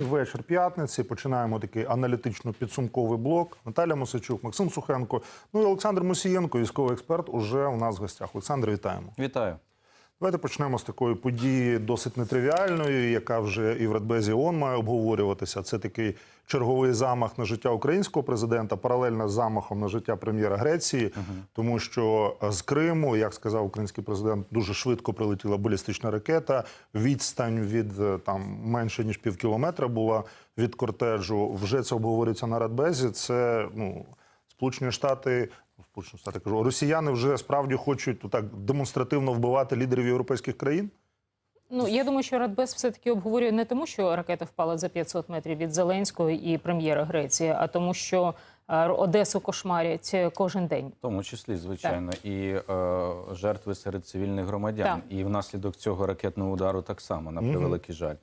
Вечір п'ятниці починаємо такий аналітично-підсумковий блок. Наталя Мосичук, Максим Сухенко, ну і Олександр Мусієнко, військовий експерт, уже у нас в гостях. Олександр, вітаємо. Вітаю. Давайте почнемо з такої події досить нетривіальної, яка вже і в Радбезі ООН має обговорюватися. Це такий черговий замах на життя українського президента, паралельно з замахом на життя прем'єра Греції, тому що з Криму, як сказав український президент, дуже швидко прилетіла балістична ракета. Відстань від е, там менше ніж пів кілометра була від кортежу. Вже це обговорюється на Радбезі. Це ну. Сполучені Штати, Сполучені Штати кажу, росіяни вже справді хочуть так демонстративно вбивати лідерів європейських країн. Ну я думаю, що Радбез все таки обговорює не тому, що ракета впала за 500 метрів від Зеленського і прем'єра Греції, а тому, що е, Одесу кошмарять кожен день. В тому числі, звичайно, і е, жертви серед цивільних громадян. Так. І внаслідок цього ракетного удару так само, на превеликий жаль.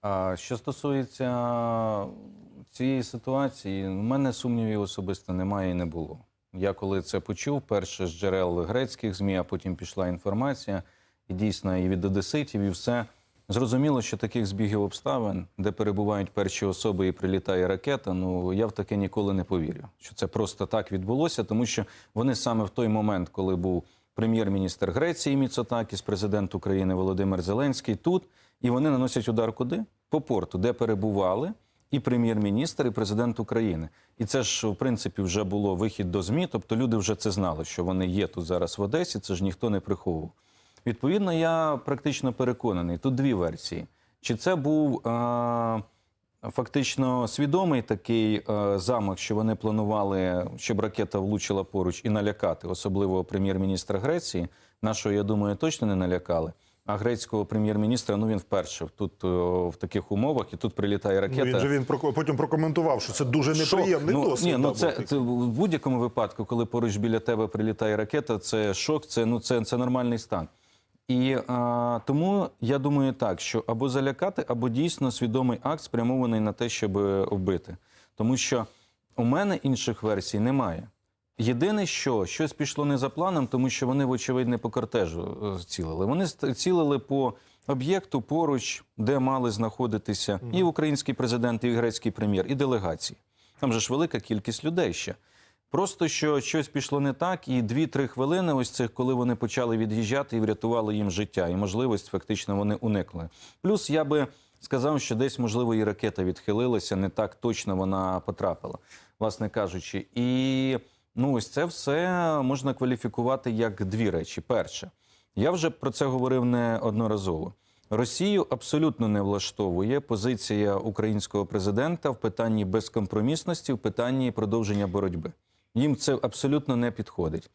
А що стосується цієї ситуації, у мене сумнівів особисто немає і не було. Я коли це почув, перше з джерел грецьких ЗМІ, а потім пішла інформація, і дійсно і від одеситів, і все. Зрозуміло, що таких збігів обставин, де перебувають перші особи і прилітає ракета, ну я в таке ніколи не повірю, що це просто так відбулося, тому що вони саме в той момент, коли був прем'єр-міністр Греції Міцотакіс, президент України Володимир Зеленський тут, і вони наносять удар куди? По порту, де перебували і прем'єр-міністр, і президент України. І це ж в принципі вже було вихід до змі. Тобто люди вже це знали, що вони є тут зараз в Одесі. Це ж ніхто не приховував. Відповідно, я практично переконаний. Тут дві версії: чи це був е, фактично свідомий такий е, замах, що вони планували, щоб ракета влучила поруч і налякати, особливо прем'єр-міністра Греції. Нашого, я думаю, точно не налякали. А грецького прем'єр-міністра ну він вперше тут о, в таких умовах, і тут прилітає ракета. Ну, він же він потім прокоментував, що це дуже Шок. неприємний ну, досвід. Ні, ну це, це в будь-якому випадку, коли поруч біля тебе прилітає ракета, це шок, це ну це, це нормальний стан. І а, тому я думаю так, що або залякати, або дійсно свідомий акт спрямований на те, щоб вбити. Тому що у мене інших версій немає. Єдине, що щось пішло не за планом, тому що вони, вочевидь, не по кортежу е, цілили. Вони цілили по об'єкту поруч, де мали знаходитися і український президент, і грецький прем'єр, і делегації. Там же ж велика кількість людей ще. Просто що щось пішло не так, і 2-3 хвилини, ось цих, коли вони почали від'їжджати і врятували їм життя, і можливість фактично вони уникли. Плюс я би сказав, що десь, можливо, і ракета відхилилася, не так точно вона потрапила, власне кажучи. І ну, ось це все можна кваліфікувати як дві речі. Перше, я вже про це говорив неодноразово. Росію абсолютно не влаштовує позиція українського президента в питанні безкомпромісності, в питанні продовження боротьби. Їм це абсолютно не підходить.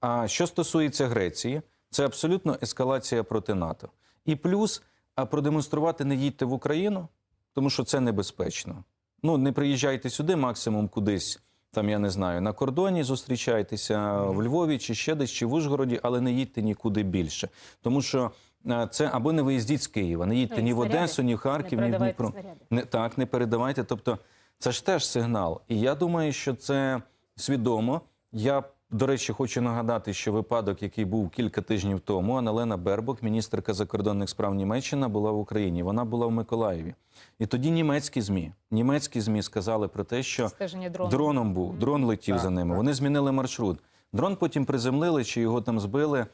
А що стосується Греції, це абсолютно ескалація проти НАТО. І плюс а продемонструвати не їдьте в Україну, тому що це небезпечно. Ну не приїжджайте сюди, максимум кудись. Там я не знаю, на кордоні зустрічайтеся в Львові чи ще десь, чи в Ужгороді, але не їдьте нікуди більше. Тому що е, це або не виїздіть з Києва, не їдьте Ну, ні в снаряди. Одесу, ні в Не Харків, ні в Дніпро. Не так, не передавайте. Тобто, це ж теж сигнал. І я думаю, що це свідомо. Я, до речі, хочу нагадати, що випадок, який був кілька тижнів тому, Аналена Бербок, міністерка закордонних справ Німеччини, була в Україні. Вона була в Миколаєві. І тоді німецькі змі, німецькі змі сказали про те, що дроном. дроном був, дрон летів Так, за ними. так. Вони змінили маршрут. Дрон потім приземлили чи його там збили.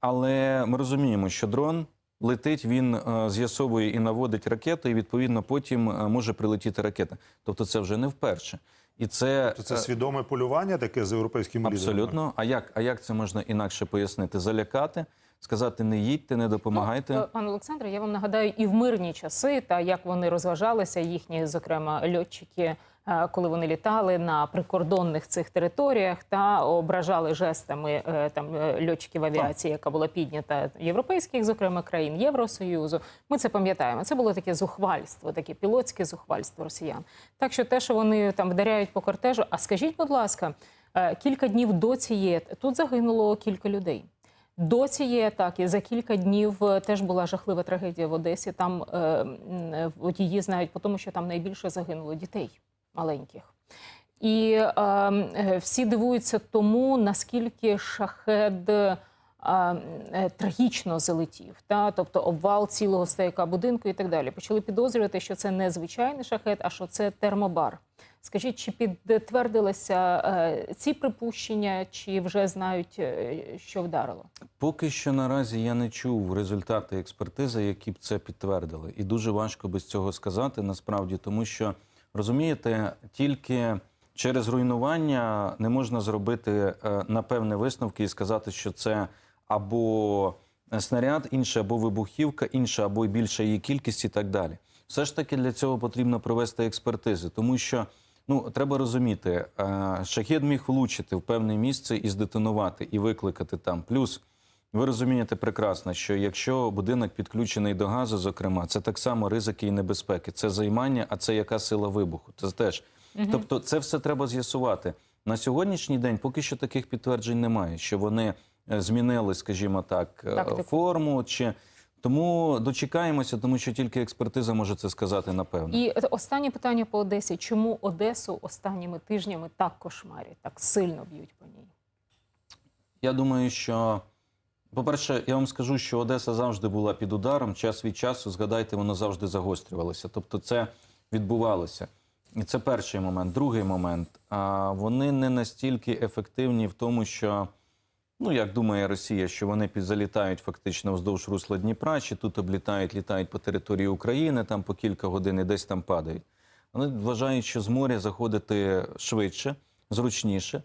Але ми розуміємо, що дрон летить, він е, з'ясовує і наводить ракету, і відповідно потім е, може прилетіти ракета. Тобто це вже не вперше. І це, Тобто це е, свідоме полювання таке з європейськими лідерами? абсолютно. А як, а як це можна інакше пояснити? Залякати, сказати не їдьте, не допомагайте. Ну, е, пане Олександре, я вам нагадаю, і в мирні часи, та як вони розважалися, їхні, зокрема, льотчики, е, коли вони літали на прикордонних цих територіях та ображали жестами е, там льотчиків авіації, яка була піднята європейських, зокрема країн Євросоюзу. Ми це пам'ятаємо. Це було таке зухвальство, таке пілотське зухвальство росіян. Так що те, що вони там вдаряють по кортежу, а скажіть, будь ласка, кілька днів до цієї тут загинуло кілька людей. До цієї атаки за кілька днів е, теж була жахлива трагедія в Одесі. Там е, м, е, знають тому, що там найбільше загинуло дітей маленьких. І е, е, всі дивуються тому, наскільки шахед е, трагічно залетів, та тобто обвал цілого стояка будинку і так далі. Почали підозрювати, що це не звичайний шахет, а що це термобар. Скажіть, чи підтвердилися е, ці припущення, чи вже знають, е, що вдарило? Поки що наразі я не чув результати експертизи, які б це підтвердили. І дуже важко без цього сказати насправді, тому що розумієте, тільки через руйнування не можна зробити е, напевне висновки і сказати, що це або снаряд, інше або вибухівка, інша або більша її кількість і так далі. Все ж таки для цього потрібно провести експертизи, тому що ну треба розуміти, е, шахід міг влучити в певне місце і здетонувати, і викликати там. Плюс ви розумієте прекрасно, що якщо будинок підключений до газу, зокрема, це так само ризики і небезпеки. Це займання, а це яка сила вибуху. Це теж. Тобто, це все треба з'ясувати. На сьогоднішній день поки що таких підтверджень немає, що вони е, змінили, скажімо так, Тактику. форму чи. Тому дочекаємося, тому що тільки експертиза може це сказати напевно. І останнє питання по Одесі: чому Одесу останніми тижнями так кошмарять, так сильно б'ють по ній? Я думаю, що, по-перше, я вам скажу, що Одеса завжди була під ударом. Час від часу, згадайте, воно завжди загострювалося. Тобто це відбувалося. І це перший момент. Другий момент. А, вони не настільки ефективні в тому, що, ну, як думає Росія, що вони підзалітають фактично вздовж русла Дніпра, чи тут облітають, літають по території України, там по кілька годин і десь там падають. Вони вважають, що з моря заходити швидше, зручніше.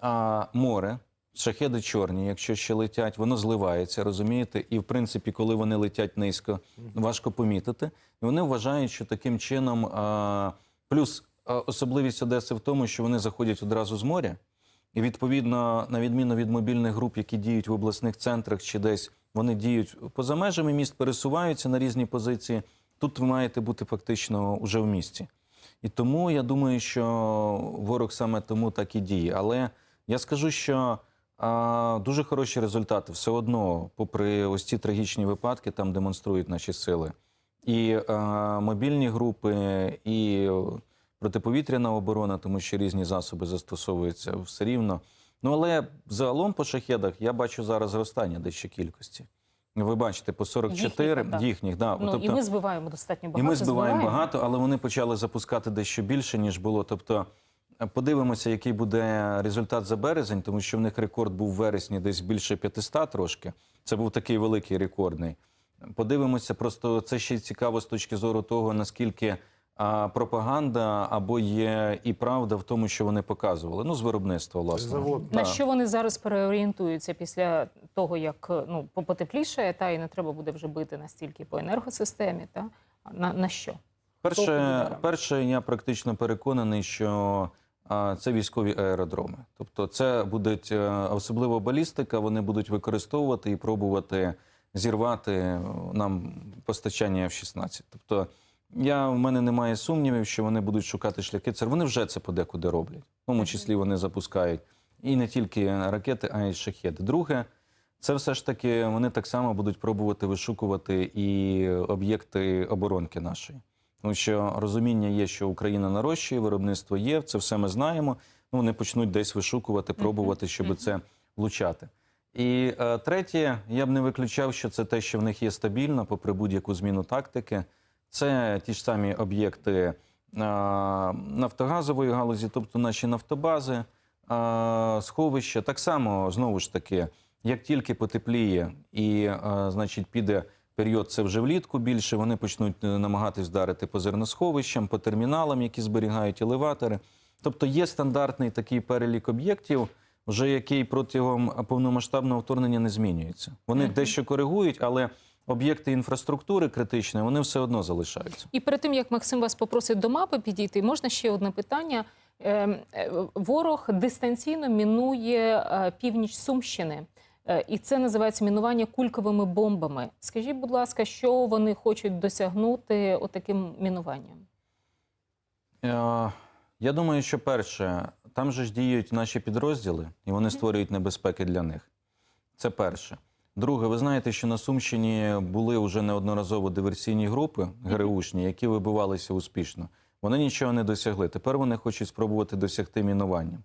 А море, шахеди чорні, якщо ще летять, воно зливається, розумієте? І в принципі, коли вони летять низько, важко помітити. І вони вважають, що таким чином а, плюс а, особливість Одеси в тому, що вони заходять одразу з моря. І відповідно, на відміну від мобільних груп, які діють в обласних центрах чи десь, вони діють поза межами міст, пересуваються на різні позиції. Тут ви маєте бути фактично вже в місті. І тому я думаю, що ворог саме тому так і діє. Але я скажу, що а, дуже хороші результати все одно, попри ось ці трагічні випадки, там демонструють наші сили. І а, мобільні групи, і протиповітряна оборона, тому що різні засоби застосовуються все рівно. Ну але загалом по шахедах я бачу зараз зростання дещо кількості. Ви бачите, по 44 Їхніх, їхніх, да, Ну тобто, і ми збиваємо достатньо багато. і ми збиваємо збиваємо. багато, але вони почали запускати дещо більше, ніж було. Тобто, е, подивимося, який буде результат за березень, тому що в них рекорд був в вересні десь більше 500 трошки. Це був такий великий рекордний. Подивимося, просто це ще цікаво з точки зору того, наскільки а, пропаганда або є і правда в тому, що вони показували. Ну, з виробництва, власне. Завод. На що вони зараз переорієнтуються після того, як ну потеплішає, та і не треба буде вже бити настільки по енергосистемі, та на, на що? Перше, перше, я практично переконаний, що а, це військові аеродроми. Тобто, це будуть е, особливо балістика. Вони будуть використовувати і пробувати зірвати е, нам постачання F-16. Тобто, я в мене немає сумнівів, що вони будуть шукати шляхи. Це вони вже це подекуди роблять. В тому числі вони запускають і не тільки ракети, а й шахеди. Друге. Це все ж таки вони так само будуть пробувати вишукувати і об'єкти оборонки нашої. Тому що розуміння є, що Україна нарощує, виробництво є, це все ми знаємо. Ну, вони почнуть десь вишукувати, пробувати, щоб це влучати. І е, третє, я б не виключав, що це те, що в них є стабільно, попри будь-яку зміну тактики. Це ті ж самі об'єкти е, нафтогазової галузі, тобто наші нафтобази, е, сховища. Так само, знову ж таки, як тільки потепліє і, е, значить, піде період, це вже влітку більше, вони почнуть намагатись вдарити по зерносховищам, по терміналам, які зберігають елеватори. Тобто є стандартний такий перелік об'єктів, вже який протягом повномасштабного вторгнення не змінюється. Вони дещо коригують, але об'єкти інфраструктури критичної вони все одно залишаються. І перед тим як Максим вас попросить до мапи підійти, можна ще одне питання. Ем, е, Ворог дистанційно мінує е, північ Сумщини. Е, І це називається мінування кульковими бомбами. Скажіть, будь ласка, що вони хочуть досягнути отаким мінуванням? Я думаю, що перше, там же ж діють наші підрозділи, і вони створюють небезпеки для них. Це перше. Друге, ви знаєте, що на Сумщині були вже неодноразово диверсійні групи ГРУшні, які вибивалися успішно. Вони нічого не досягли. Тепер вони хочуть спробувати досягти мінуванням.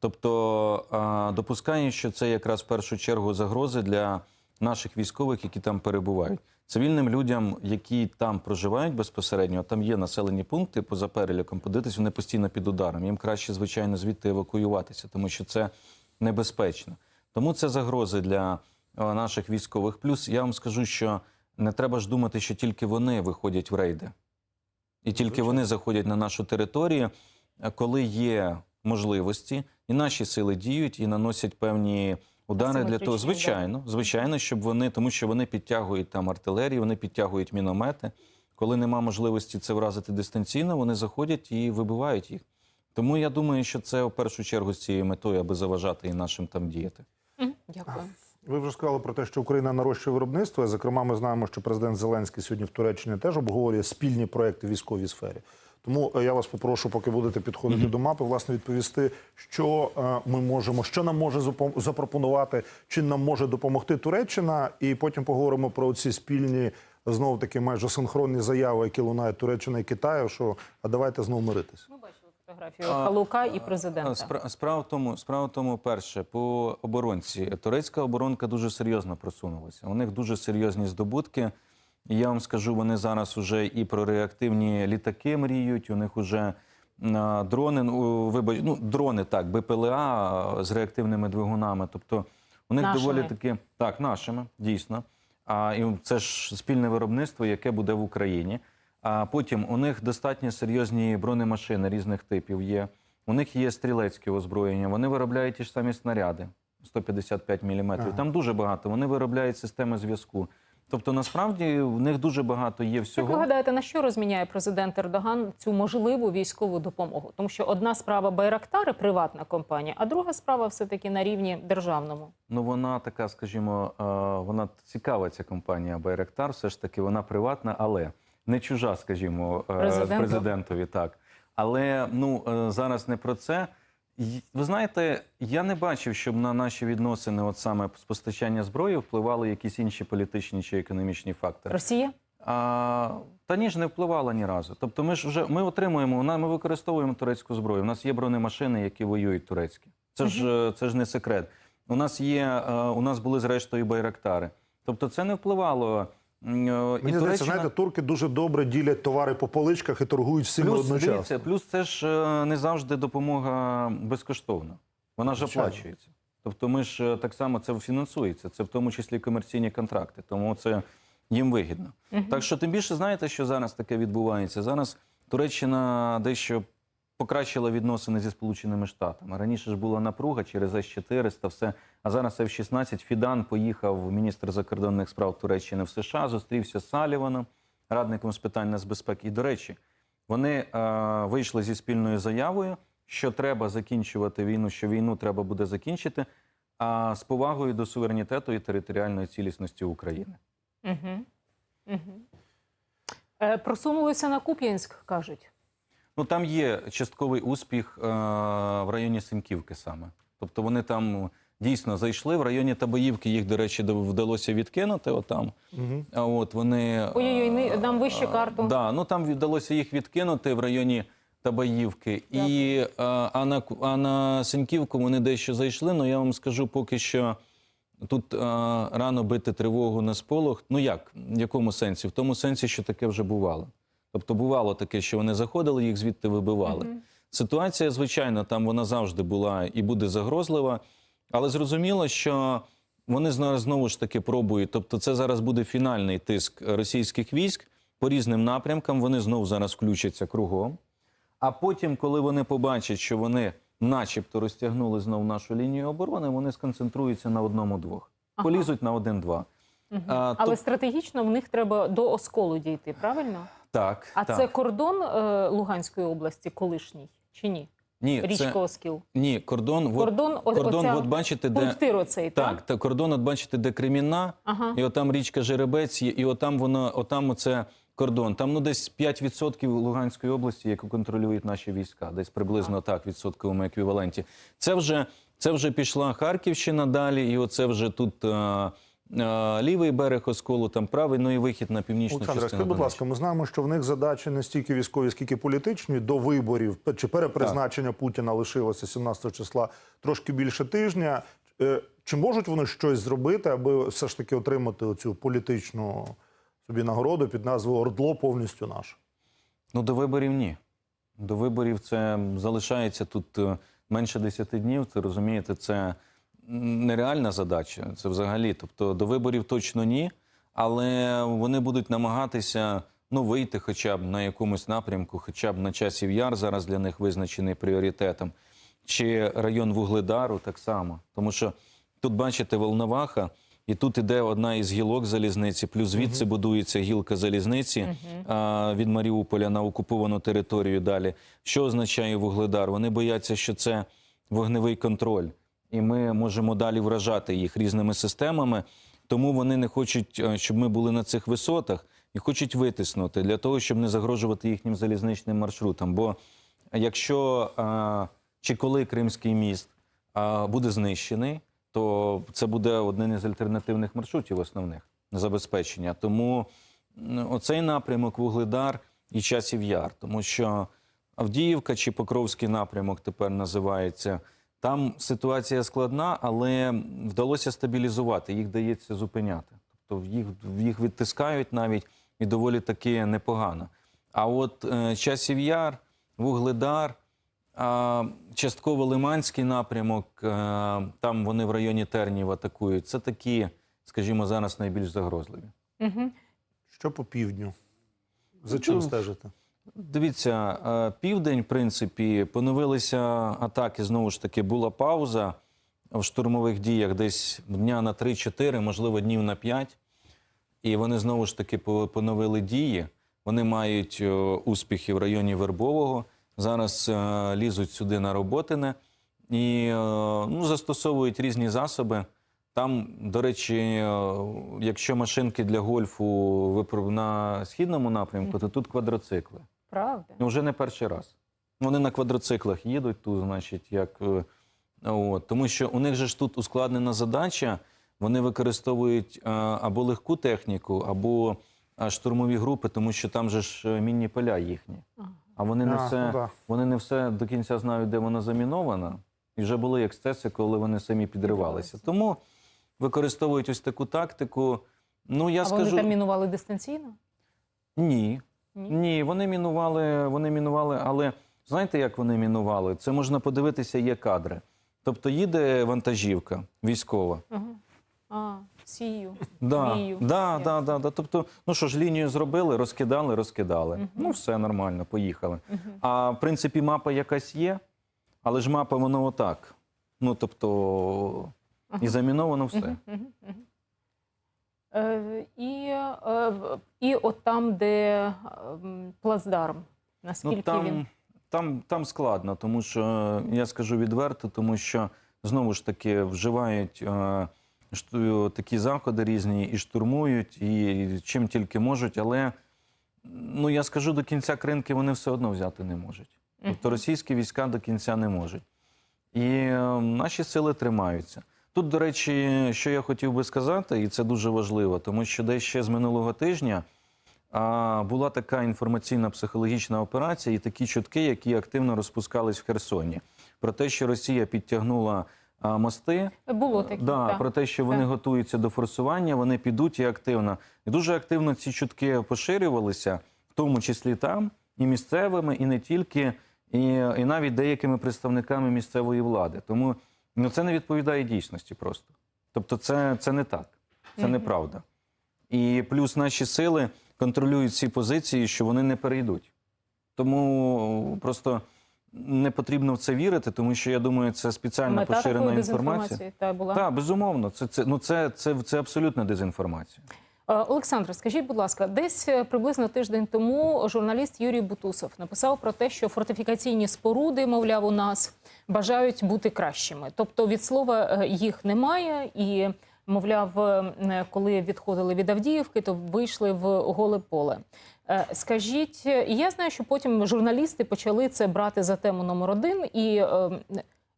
Тобто а, допускає, що це якраз в першу чергу загрози для наших військових, які там перебувають. Цивільним людям, які там проживають безпосередньо, там є населені пункти поза переліком, подивитись, вони постійно під ударом. Їм краще, звичайно, звідти евакуюватися, тому що це небезпечно. Тому це загрози для наших військових. Плюс я вам скажу, що не треба ж думати, що тільки вони виходять в рейди. І тільки вони заходять на нашу територію, е, коли є можливості, і наші сили діють і наносять певні удари для того, звичайно, звичайно, щоб вони, тому що вони підтягують там артилерію, вони підтягують міномети. Коли нема можливості це вразити дистанційно, вони заходять і вибивають їх. Тому я думаю, що це в першу чергу з цією метою, аби заважати і нашим там діяти. Дякую. Ви вже сказали про те, що Україна нарощує виробництво. Зокрема, ми знаємо, що президент Зеленський сьогодні в Туреччині теж обговорює спільні проекти в військовій сфері. Тому е, я вас попрошу, поки будете підходити до мапи, власне відповісти, що е, ми можемо, що нам може запропонувати, чи нам може допомогти Туреччина, і потім поговоримо про ці спільні знову таки майже синхронні заяви, які лунають Туреччина і Китаю. Що а давайте знову миритися. Фотографію Халука і президента. Спра- Справа в тому, справа в тому, перше, по оборонці. Турецька оборонка дуже серйозно просунулася. У них дуже серйозні здобутки. І я вам скажу, вони зараз вже і про реактивні літаки мріють. У них вже дрони, ну, вибач, ну, дрони так, БПЛА з реактивними двигунами. Тобто у них Нашими. доволі таки так, нашими, дійсно. А і це ж спільне виробництво, яке буде в Україні. А потім у них достатньо серйозні бронемашини різних типів є. У них є стрілецьке озброєння. Вони виробляють ті ж самі снаряди 155 мм. Ага. Там дуже багато. Вони виробляють системи зв'язку. Тобто, насправді в них дуже багато є Як ви гадаєте, на що розміняє президент Ердоган цю можливу військову допомогу? Тому що одна справа Байрактари, приватна компанія, а друга справа все таки на рівні державному. Ну вона така, скажімо, е, вона цікава, ця компанія Байректар. Все ж таки, вона приватна, але не чужа, скажімо, е, Президенту. президентові. Так. Але ну е, зараз не про це. Ви знаєте, я не бачив, щоб на наші відносини, от саме з постачання зброї, впливали якісь інші політичні чи економічні фактори. Росія? А, та ні ж не впливала ні разу. Тобто, ми ж вже ми отримуємо, ми використовуємо турецьку зброю. У нас є бронемашини, які воюють турецькі. Це ж е, це ж не секрет. У нас є, у нас були зрештою байрактари. Тобто, це не впливало. Е, Мені здається, знаєте, турки дуже добре ділять товари по поличках і торгують всім плюс, одночасно. дивіться, плюс це ж е, не завжди допомога безкоштовна. Вона ж оплачується. Тобто, ми ж е, так само це фінансується. Це в тому числі комерційні контракти. Тому це їм вигідно. Так що тим більше знаєте, що зараз таке відбувається. Зараз Туреччина дещо покращила відносини зі Сполученими Штатами. Раніше ж була напруга через С-400, все. А зараз F-16. Фідан поїхав, міністр закордонних справ Туреччини в США, зустрівся з Саліваном, радником з питань нацбезпеки. І, до речі, вони е, вийшли зі спільною заявою, що треба закінчувати війну, що війну треба буде закінчити, а з повагою до суверенітету і територіальної цілісності України. Угу. Угу. Е, просунулися на Куп'янськ, кажуть. Ну там є частковий успіх е, в районі Синьківки саме. Тобто вони там дійсно зайшли в районі Табоївки. Їх, до речі, вдалося відкинути. Отам. Мгм. А от вони Ой-ой-ой, ни- дам вище карту. Да, ну там вдалося їх відкинути в районі Табаївки. І е, а на а на Синьківку вони дещо зайшли. Ну я вам скажу поки що. Тут е, рано бити тривогу на сполох. Ну як? В якому сенсі? В тому сенсі, що таке вже бувало. Тобто бувало таке, що вони заходили, їх звідти вибивали. Ситуація, звичайно, там вона завжди була і буде загрозлива, але зрозуміло, що вони знову ж таки пробують. Тобто, це зараз буде фінальний тиск російських військ по різним напрямкам. Вони знову зараз включаться кругом. А потім, коли вони побачать, що вони, начебто, розтягнули знову нашу лінію оборони, вони сконцентруються на одному-двох, Ага. полізуть на один-два. А, Але то- стратегічно в них треба до осколу дійти, правильно? Так, А так. це кордон е, Луганської області, колишній чи ні? ні, Річка це, Оскіл. ні, кордон, Кордон, о- кордон, оця от бачите, де Пунктир оцей, так? так, та кордон, от бачите, де Кремінна, Ага. і отам річка Жеребець, і отам воно, отам оце кордон. Там ну десь 5% Луганської області, яку контролюють наші війська, десь приблизно так, в відсотковому еквіваленті. Це вже це вже пішла Харківщина далі, і оце вже тут. е, е, лівий берег осколу, там правий, ну і вихід на північну Олександр, частину. скажіть, будь ласка, ми знаємо, що в них задачі не стільки військові, скільки політичні. До виборів чи перепризначення Путіна лишилося 17 числа трошки більше тижня. Е, Чи можуть вони щось зробити, аби все ж таки отримати оцю політичну собі нагороду під назвою Ордло повністю наше? Ну, до виборів ні. До виборів це залишається тут е, менше 10 днів. Це розумієте, це нереальна задача. Це взагалі. Тобто до виборів точно ні, але вони будуть намагатися ну, вийти хоча б на якомусь напрямку, хоча б на часів яр зараз для них визначений пріоритетом, чи район Вугледару так само. Тому що тут, бачите, Волноваха. І тут іде одна із гілок залізниці, плюс звідси будується гілка залізниці а, від Маріуполя на окуповану територію далі. Що означає вугледар? Вони бояться, що це вогневий контроль, і ми можемо далі вражати їх різними системами. Тому вони не хочуть, е, щоб ми були на цих висотах і хочуть витиснути для того, щоб не загрожувати їхнім залізничним маршрутам. Бо якщо а, чи коли Кримський міст а, буде знищений, то це буде один із альтернативних маршрутів основних забезпечення. Тому оцей напрямок Вугледар і часів яр, тому що Авдіївка чи Покровський напрямок тепер називається. Там ситуація складна, але вдалося стабілізувати, їх дається зупиняти. Тобто їх, їх відтискають навіть і доволі таки непогано. А от е, часів яр, Вугледар, а, частково Лиманський напрямок, е, там вони в районі Тернів атакують. Це такі, скажімо, зараз найбільш загрозливі. Угу. Що по півдню? За чим Ну, стежите? Дивіться, е, південь, в принципі, поновилися атаки. Знову ж таки, була пауза в штурмових діях десь дня на 3-4, можливо, днів на 5. І вони знову ж таки поновили дії. Вони мають е, успіхи в районі Вербового. Зараз е, лізуть сюди на Роботине і ну, застосовують різні засоби. Там, до речі, якщо машинки для гольфу на східному напрямку, то тут квадроцикли. Правда? Ну, вже не перший раз. Вони на квадроциклах їдуть тут, значить, як. е, От, тому що у них же ж тут ускладнена задача. Вони використовують е, або легку техніку, або е, штурмові групи, тому що там же ж мінні поля їхні. А вони не А, все, ну да. вони не все до кінця знають, де вона замінована. І вже були ексцеси, коли вони самі підривалися. Підривалися. Тому використовують ось таку тактику. Ну, я а скажу, вони там мінували дистанційно? ні. Ні? Ні, вони мінували, вони мінували, але знаєте, як вони мінували? Це можна подивитися, є кадри. Тобто їде вантажівка військова. Ага. А, сію. Да, Вію. да, да, да, да. Тобто, ну що ж, лінію зробили, розкидали, розкидали. Ну, все нормально, поїхали. А в принципі, мапа якась є, але ж мапа воно отак. Ну, тобто, і заміновано все. Е, і, е, і от там, де ем, плацдарм, наскільки Ну, там, він там, там складно, тому що я скажу відверто, тому що знову ж таки вживають е, такі заходи різні і штурмують, і чим тільки можуть, але ну я скажу до кінця кринки вони все одно взяти не можуть. Тобто російські війська до кінця не можуть. І е, наші сили тримаються. Тут, до речі, що я хотів би сказати, і це дуже важливо, тому що десь ще з минулого тижня а, була така інформаційна психологічна операція і такі чутки, які активно розпускались в Херсоні. Про те, що Росія підтягнула а, мости, було таке. да, так. про те, що вони Так. готуються до форсування, вони підуть і активно. І дуже активно ці чутки поширювалися, в тому числі там, і місцевими, і не тільки, і, і навіть деякими представниками місцевої влади. Тому ну, це не відповідає дійсності просто. Тобто, це, це не так, це неправда. І плюс наші сили контролюють ці позиції, що вони не перейдуть. Тому просто не потрібно в це вірити, тому що я думаю, це спеціально Мета поширена інформація. та була. Так, безумовно, це, це, ну, це, це, це абсолютна дезінформація. Е, Олександр, скажіть, будь ласка, десь е, приблизно тиждень тому журналіст Юрій Бутусов написав про те, що фортифікаційні споруди, мовляв, у нас бажають бути кращими. Тобто від слова е, їх немає, і мовляв, коли відходили від Авдіївки, то вийшли в голе поле. Скажіть, я знаю, що потім журналісти почали це брати за тему номер один і.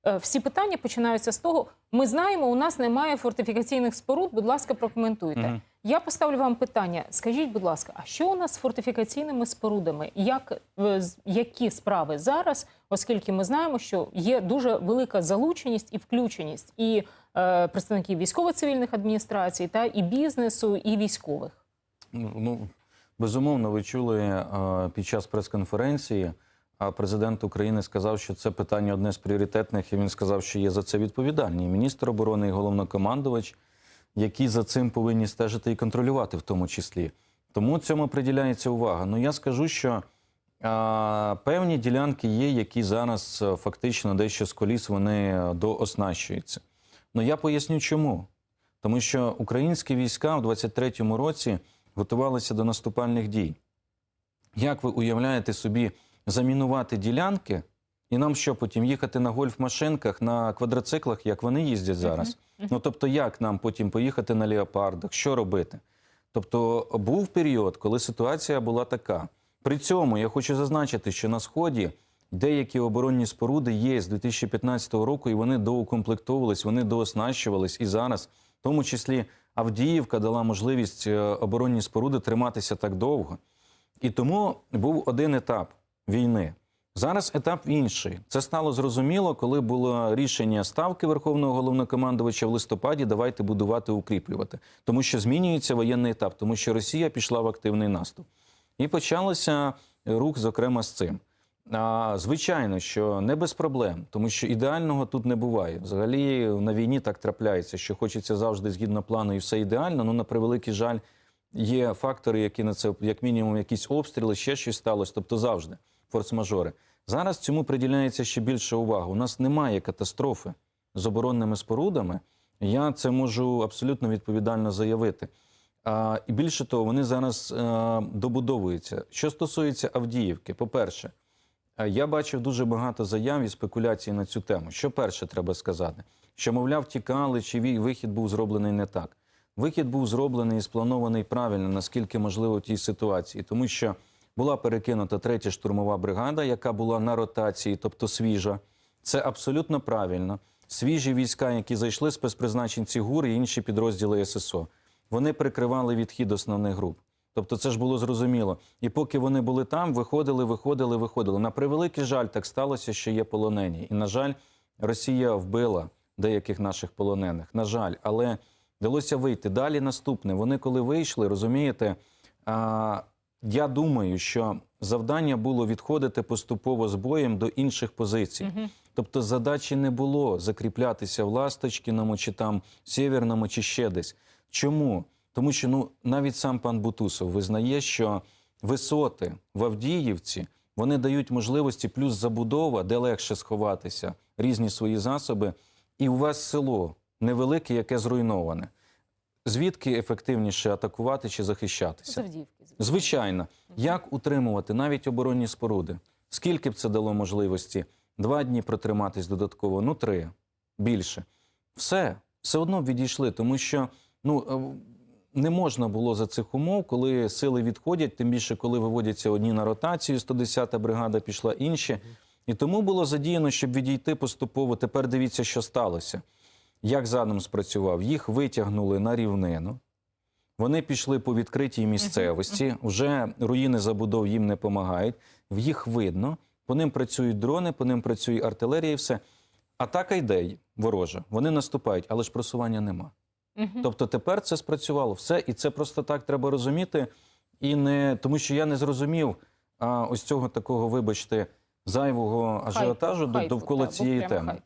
Е, Всі питання починаються з того: ми знаємо, у нас немає фортифікаційних споруд. Будь ласка, прокоментуйте. Мгм. Я поставлю вам питання. Скажіть, будь ласка, а що у нас з фортифікаційними спорудами? Як е, які справи зараз, оскільки ми знаємо, що є дуже велика залученість і включеність і е, представників військово-цивільних адміністрацій, та і бізнесу, і військових? Ну, ну, безумовно, ви чули е, під час прес-конференції. А президент України сказав, що це питання одне з пріоритетних, і він сказав, що є за це відповідальні. Міністр оборони і головнокомандувач, які за цим повинні стежити і контролювати, в тому числі. Тому цьому приділяється увага. Ну я скажу, що а, певні ділянки є, які зараз е, фактично дещо з коліс вони е, дооснащуються. Ну я поясню чому. Тому що українські війська в 23-му році готувалися до наступальних дій. Як ви уявляєте собі замінувати ділянки, і нам що потім їхати на гольф-машинках, на квадроциклах, як вони їздять зараз? Ну тобто, як нам потім поїхати на леопардах? Що робити? Тобто був період, коли ситуація була така. При цьому я хочу зазначити, що на сході деякі оборонні споруди є з 2015 року, і вони доукомплектовувались, вони дооснащувались. І зараз, в тому числі, Авдіївка дала можливість е, оборонні споруди триматися так довго. І тому був один етап війни. Зараз етап інший. Це стало зрозуміло, коли було рішення ставки Верховного головнокомандувача в листопаді. Давайте будувати, укріплювати, тому що змінюється воєнний етап, тому що Росія пішла в активний наступ. І почалося рух, зокрема, з цим. А, звичайно, що не без проблем, тому що ідеального тут не буває. Взагалі на війні так трапляється, що хочеться завжди згідно плану і все ідеально. Ну на превеликий жаль, є фактори, які на це, як мінімум, якісь обстріли, ще щось сталося, тобто завжди форс-мажори. Зараз цьому приділяється ще більше уваги. У нас немає катастрофи з оборонними спорудами. Я це можу абсолютно відповідально заявити. А, і більше того, вони зараз а, добудовуються. Що стосується Авдіївки, по-перше, я бачив дуже багато заяв і спекуляцій на цю тему. Що перше треба сказати? Що, мовляв, тікали, чи вихід був зроблений не так. Вихід був зроблений і спланований правильно, наскільки можливо в тій ситуації, тому що була перекинута третя штурмова бригада, яка була на ротації, тобто свіжа. Це абсолютно правильно. Свіжі війська, які зайшли спецпризначенці ГУР і інші підрозділи ССО, вони прикривали відхід основних груп. Тобто це ж було зрозуміло. І поки вони були там, виходили, виходили, виходили. На превеликий жаль, так сталося, що є полонені. І, на жаль, Росія вбила деяких наших полонених. На жаль, але вдалося вийти. Далі наступне. Вони коли вийшли, розумієте, я думаю, що завдання було відходити поступово з боєм до інших позицій. Тобто задачі не було закріплятися в Ласточкіному чи там Сєвєрному чи ще десь. Чому? Тому що ну навіть сам пан Бутусов визнає, що висоти в Авдіївці вони дають можливості, плюс забудова, де легше сховатися, різні свої засоби, і у вас село невелике, яке зруйноване. Звідки ефективніше атакувати чи захищатися? З Авдіївки, звісно. Звичайно, як утримувати навіть оборонні споруди? Скільки б це дало можливості? Два дні протриматись додатково, ну три більше. Все, все одно б відійшли, тому що ну е, не можна було за цих умов, коли сили відходять, тим більше коли виводяться одні на ротацію, 110-та бригада пішла інші. І тому було задіяно, щоб відійти поступово. Тепер дивіться, що сталося. Як задум спрацював? Їх витягнули на рівнину. Вони пішли по відкритій місцевості. Вже руїни забудов їм не допомагають. В їх видно. По ним працюють дрони, по ним працює артилерія і все. Атака йде ворожа. Вони наступають, але ж просування нема. Тобто тепер це спрацювало все, і це просто так треба розуміти. І не тому, що я не зрозумів а, ось цього такого, вибачте, зайвого ажіотажу Хайпу, до- довкола так, цієї теми. хайп,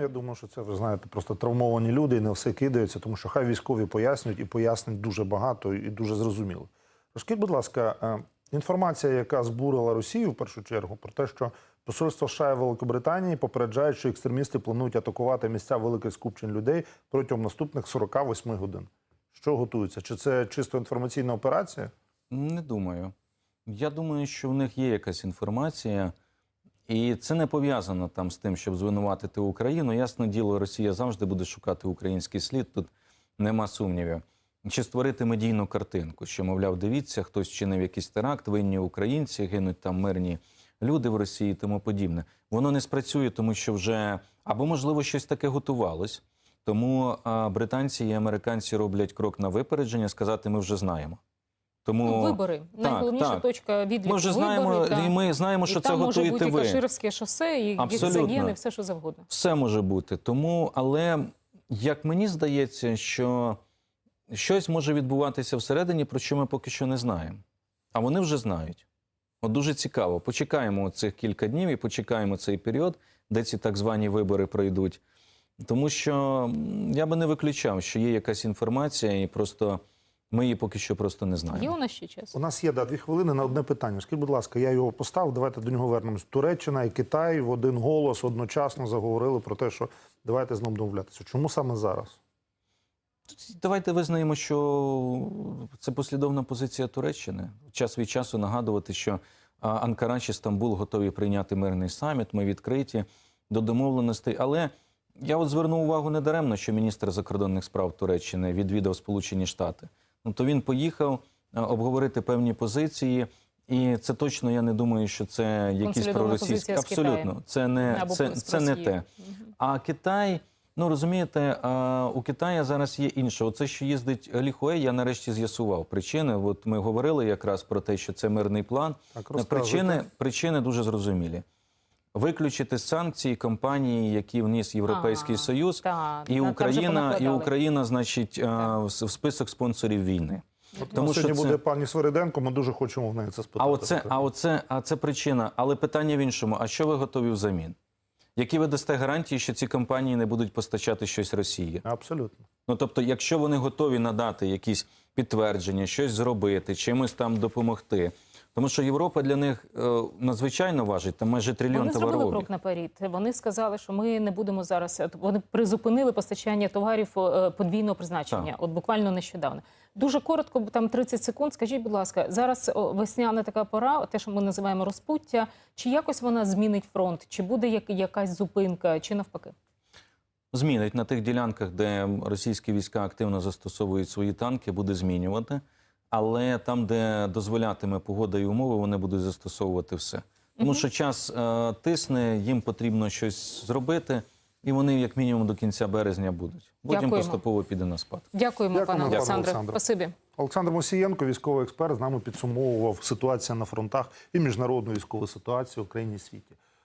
Я думаю, що це ви знаєте, просто травмовані люди і не все кидаються, тому що хай військові пояснюють і пояснюють дуже багато і дуже зрозуміло. Розкажіть, будь ласка, е, інформація, яка збурила Росію в першу чергу, про те, що посольство США і Великобританії попереджають, що екстремісти планують атакувати місця великих скупчень людей протягом наступних 48 годин. Що готується? Чи це чисто інформаційна операція? Не думаю. Я думаю, що в них є якась інформація, і це не пов'язано там з тим, щоб звинуватити Україну. Ясне діло, Росія завжди буде шукати український слід. Тут нема сумнівів. Чи створити медійну картинку, що, мовляв, дивіться, хтось чинив якийсь теракт, винні українці, гинуть там мирні люди в Росії і тому подібне. Воно не спрацює, тому що вже або можливо щось таке готувалось. Тому британці і американці роблять крок на випередження, сказати, ми вже знаємо. Тому Ну, вибори. Найголовніша так. точка відліку. ми вже знаємо, вибори, та. і ми знаємо, І що це там може готуєте бути ви. Каширівське шосе, і Абсолютно. гексогени, все що завгодно. Все може бути. Тому, але як мені здається, що щось може відбуватися всередині, про що ми поки що не знаємо. А вони вже знають. От дуже цікаво. Почекаємо цих кілька днів і почекаємо цей період, де ці так звані вибори пройдуть. Тому що я би не виключав, що є якась інформація, і просто ми її поки що просто не Є знаємо. у нас ще час? У нас є да, дві хвилини на одне питання. Скажіть, будь ласка, я його поставив. Давайте до нього вернемось. Туреччина і Китай в один голос одночасно заговорили про те, що давайте знову домовлятися. Чому саме зараз? Давайте визнаємо, що це послідовна позиція Туреччини. Час від часу нагадувати, що Анкара чи Стамбул готові прийняти мирний саміт. Ми відкриті до домовленостей. Але я от звернув увагу недаремно, що міністр закордонних справ Туреччини відвідав Сполучені Штати. Ну то він поїхав обговорити певні позиції. І це точно я не думаю, що це якісь проросійські. Абсолютно, це не Або це, це не те. А Китай, ну розумієте, у Китая зараз є інше. Оце, що їздить Ліхуей, я нарешті з'ясував причини. От ми говорили якраз про те, що це мирний план. Так, причини, причини дуже зрозумілі. Виключити санкції компанії, які вніс Європейський А, Союз, Та, і та- Україна, і. Україна, значить, а, в список спонсорів війни. От Тому Тому що сьогодні це- буде пані Свириденко. Ми дуже хочемо в неї це спитати. А оце, а оце, а це причина. Але питання в іншому: а що ви готові взамін? Які ви дасте гарантії, що ці компанії не будуть постачати щось Росії? Абсолютно. Ну тобто, якщо вони готові надати якісь підтвердження, щось зробити, чимось там допомогти. Тому що Європа для них е, надзвичайно важить, там майже трильйон Вони зробили крок наперед. Вони сказали, що ми не будемо зараз. Вони призупинили постачання товарів е, подвійного призначення. Так. От буквально нещодавно. Дуже коротко, там 30 секунд. Скажіть, будь ласка, зараз весняна така пора, те, що ми називаємо розпуття. Чи якось вона змінить фронт? Чи буде як, якась зупинка, чи навпаки? Змінить на тих ділянках, де російські війська активно застосовують свої танки, буде змінювати. Але там, де дозволятиме погода і умови, вони будуть застосовувати все. Тому що час е, тисне, їм потрібно щось зробити, і вони, як мінімум, до кінця березня будуть. Потім Дякуємо. поступово піде на спад. Дякуємо, Дякуємо, пане пане Олександре. Олександре. Спасибі. Олександр Мосієнко, військовий експерт, з нами підсумовував ситуацію на фронтах і міжнародну військову ситуацію в Україні і світі.